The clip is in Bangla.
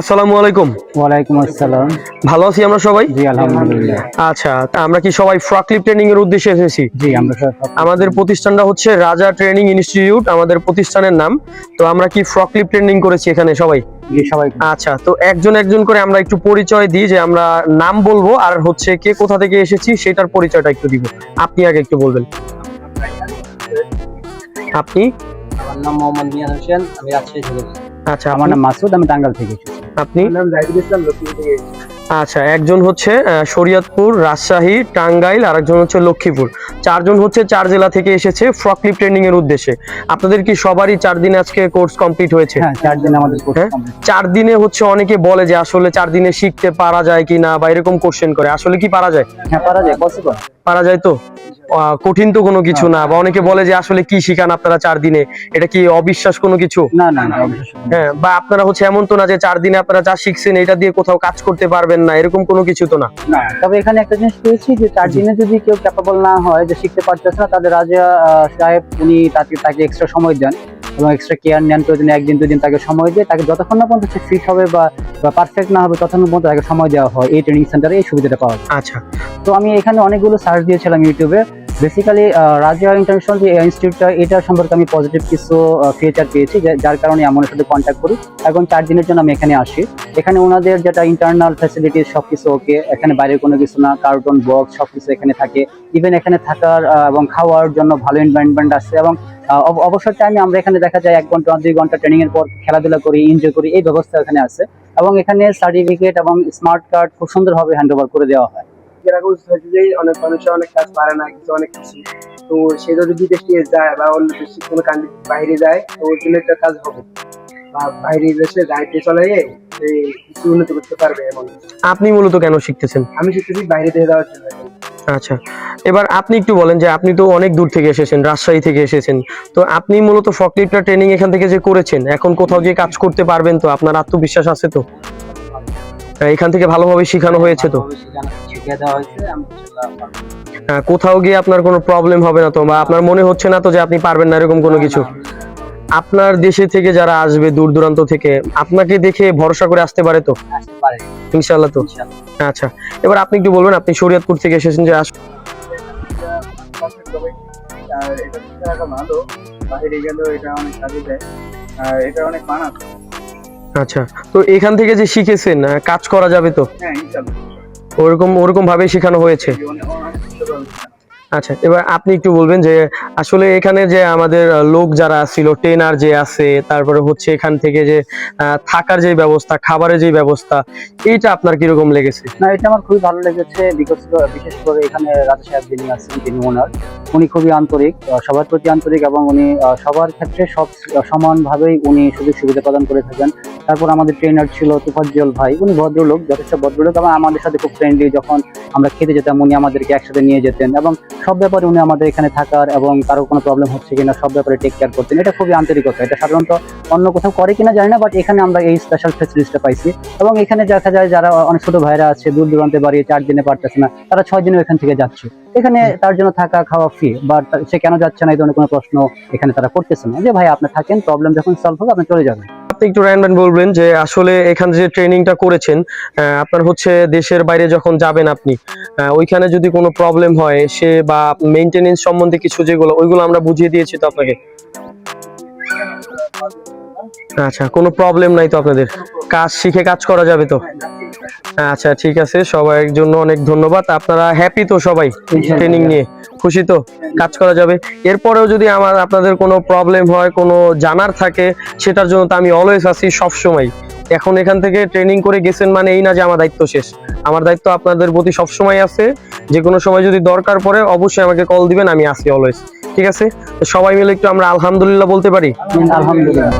আসসালামু আলাইকুম। ওয়ালাইকুম আসসালাম। ভালো আছি আমরা সবাই? জি আলহামদুলিল্লাহ। আচ্ছা তা আমরা কি সবাই ফ্রকলিপ ট্রেনিং এর উদ্দেশ্যে এসেছি? জি আমরা আমাদের প্রতিষ্ঠানটা হচ্ছে রাজা ট্রেনিং ইনস্টিটিউট আমাদের প্রতিষ্ঠানের নাম। তো আমরা কি ফ্রকলিপ ট্রেনিং করেছি এখানে সবাই? জি সবাই আচ্ছা তো একজন একজন করে আমরা একটু পরিচয় দিই যে আমরা নাম বলব আর হচ্ছে কে কোথা থেকে এসেছি সেটার পরিচয়টা একটু দিব। আপনি আগে একটু বলবেন। আপনি? আমার নাম মোহাম্মদ মিয়া হোসেন আমি রাজশাহী থেকে। আচ্ছা আমার নাম মাসুদ আমি টাঙ্গাল থেকে এসেছি। আপনি? আচ্ছা একজন হচ্ছে শরীয়তপুর রাজশাহী টাঙ্গাইল আর একজন হচ্ছে লক্ষ্মীপুর। চারজন হচ্ছে চার জেলা থেকে এসেছে ফ্রকলিপ ট্রেনিং এর উদ্দেশ্যে। আপনাদের কি সবারই চার দিনে আজকে কোর্স কমপ্লিট হয়েছে? হ্যাঁ চার দিন হ্যাঁ? চার দিনে হচ্ছে অনেকে বলে যে আসলে চার দিনে শিখতে পারা যায় কিনা বা এরকম কোশ্চেন করে। আসলে কি পারা যায়? হ্যাঁ পারা যায় পসিবল পারা যায় তো? কঠিন তো কোনো কিছু না। বা অনেকে বলে যে আসলে কি শিখান আপনারা চার দিনে? এটা কি অবিশ্বাস কোনো কিছু? না না না হ্যাঁ বা আপনারা হচ্ছে এমন তো না যে চার দিনে আপনারা যা শিখছেন এটা দিয়ে কোথাও কাজ করতে পারবেন না এরকম কোনো কিছু তো না? তবে এখানে একটা জিনিস পেয়েছি যে চার দিনে যদি কেউ ক্যাপাবল না হয় যে শিখতে পারতেছে না তাদের রাজা সাহেব উনি তাকে তাকে এক্সট্রা সময় দেন। এবং এক্সট্রা কেয়ার নেন প্রয়োজন একদিন দুদিন তাকে সময় দিয়ে তাকে যতক্ষণ না পর্যন্ত সে ফিট হবে বা পারফেক্ট না হবে ততক্ষণ পর্যন্ত তাকে সময় দেওয়া হয়। এই ট্রেনিং সেন্টারে এই সুবিধাটা পাওয়া যায়। আচ্ছা। তো আমি এখানে অনেকগুলো সার্চ দিয়েছিলাম ইউটিউবে বেসিক্যালি রাজা ইন্টারন্যাশনাল যে ইনস্টিটিউটটা এটা সম্পর্কে আমি পজিটিভ কিছু ফিচার পেয়েছি যার কারণে আমার সাথে কন্ট্যাক্ট করি। এখন চার দিনের জন্য আমি এখানে আসি। এখানে ওনাদের যেটা ইন্টারনাল ফ্যাসিলিটিস সব কিছু ওকে এখানে বাইরে কোনো কিছু না কার্টুন বক্স সব কিছু এখানে থাকে। ইভেন এখানে থাকার এবং খাওয়ার জন্য ভালো এনভায়রনমেন্ট আছে এবং অবসর টাইমে আমরা এখানে দেখা যায় এক ঘণ্টা, দুই ঘণ্টা ট্রেনিং এর পর খেলাধুলা করি এনজয় করি, এই ব্যবস্থা এখানে আছে। এবং এখানে সার্টিফিকেট এবং স্মার্ট কার্ড খুব সুন্দরভাবে হ্যান্ড ওভার করে দেওয়া হয়। যেরকম হচ্ছে যে অনেক মানুষের অনেক কাজ পারে না কিছু অনেক কিছু। তো সে যদি বিদেশ যায় বা অন্য দেশে কোনো কান্ট্রি বাইরে যায় তো ওর জন্য একটা কাজ হবে। বা বাইরে দেশে যাইতে চলে গিয়ে কিছু উন্নতি করতে পারবে এবং আপনি মূলত কেন শিখতেছেন? আমি শিখতেছি বাইরে দিয়ে যাওয়ার জন্য। আচ্ছা এবার আপনি একটু বলেন যে আপনি তো অনেক দূর থেকে এসেছেন রাজশাহী থেকে এসেছেন। তো আপনি মূলত ফকলিপটা ট্রেনিং এখান থেকে যে করেছেন এখন কোথাও গিয়ে কাজ করতে পারবেন তো? আপনার আত্মবিশ্বাস আছে তো? এখান থেকে ভালোভাবে শেখানো হয়েছে তো? শিখিয়ে দেওয়া হয়েছে আমি ইনশাআল্লাহ কোথাও গিয়ে আপনার কোনো প্রবলেম হবে না তো বা আপনার মনে হচ্ছে না তো যে আপনি পারবেন না এরকম কোনো কিছু? আপনার দেশে থেকে যারা আসবে দূর দূরান্ত থেকে আপনাকে দেখে ভরসা করে আসতে পারে তো? ইনশাল্লাহ তো। আচ্ছা এবার আপনি একটু বলবেন আপনি শরীয়তপুর থেকে এসেছেন যে আসবেন আর এটা ভালো বাইরে গেলেও এটা অনেক কাজে দেয় আর এটা অনেক মানাত আচ্ছা তো এখান থেকে যে শিখেছেন কাজ করা যাবে তো? হ্যাঁ ইনশাল্লাহ ওরকম ওরকম ভাবে শেখানো হয়েছে। আচ্ছা এবার আপনি একটু বলবেন যে, আসলে এখানে যে আমাদের লোক যারা ছিল ট্রেনার যে আছে, তারপরে হচ্ছে এখান থেকে যে থাকার যে ব্যবস্থা, খাবারের যে ব্যবস্থা, এইটা আপনার কীরকম লেগেছে না, এটা আমার খুবই ভালো লেগেছে বিশেষ করে এখানে রাজা সাহেব যিনি আছেন, যিনি ওনার, উনি খুবই আন্তরিক সবার প্রতি আন্তরিক এবং উনি সবার ক্ষেত্রে সব সমানভাবেই উনি সুযোগ সুবিধা প্রদান করে থাকেন তারপর আমাদের ট্রেনার ছিল তুফাজ্জল ভাই। উনি ভদ্রলোক, যথেষ্ট ভদ্রলোক এবং আমাদের সাথে খুব ফ্রেন্ডলি যখন আমরা খেতে যেতাম, উনি আমাদেরকে একসাথে নিয়ে যেতেন এবং সব ব্যাপারে উনি আমাদের এখানে থাকার এবং কারও কোনো প্রবলেম হচ্ছে কিনা, সব ব্যাপারে টেক কেয়ার করতেন। এটা খুবই আন্তরিকতা এটা সাধারণত অন্য কোথাও করে কিনা জানি না বাট এখানে আমরা এই স্পেশাল ফেসিলিটিসটা পাইছি। এবং এখানে দেখা যায়, যারা অনেক ছোট ভাইরা আছে, দূর দূরান্তে বাড়ি, চার দিনে পারতেছে না, তারা ছয় দিনে এখান থেকে যাচ্ছে। এখানে তার জন্য থাকা খাওয়া ফ্রি বাট সে কেন যাচ্ছে না এই ধরনের কোনো প্রশ্ন এখানে তারা করতেছে না। যে ভাই, আপনি থাকেন প্রবলেম যখন সলভ হবে, আপনি চলে যাবেন। একটু র্যান্ডম্যান বলবেন যে আসলে এখানে যে ট্রেনিংটা করেছেন আপনার হচ্ছে দেশের বাইরে যখন যাবেন আপনি ওইখানে যদি কোনো প্রবলেম হয়, সে বা মেনটেনেন্স সম্বন্ধে কিছু যেগুলো, ওইগুলো আমরা বুঝিয়ে দিয়েছি তো আপনাকে। আচ্ছা কোনো প্রবলেম নাই তো আপনাদের? কাজ শিখে কাজ করা যাবে তো? আচ্ছা ঠিক আছে। সবার জন্য অনেক ধন্যবাদ। আপনারা হ্যাপি তো সবাই ট্রেনিং নিয়ে। খুশি তো? কাজ করা যাবে। এরপরেও যদি আমার আপনাদের কোনো প্রবলেম হয় কোনো জানার থাকে সেটার জন্য তো আমি অলওয়েজ আছি সব সময় এখন এখান থেকে ট্রেনিং করে গেছেন মানে এই না যে আমার দায়িত্ব শেষ। আমার দায়িত্ব আপনাদের প্রতি সব সময় আছে। যে কোনো সময় যদি দরকার পড়ে অবশ্যই আমাকে কল দিবেন আমি আসি অলওয়েজ ঠিক আছে? সবাই মিলে একটু আমরা আলহামদুলিল্লাহ বলতে পারি? আলহামদুলিল্লাহ।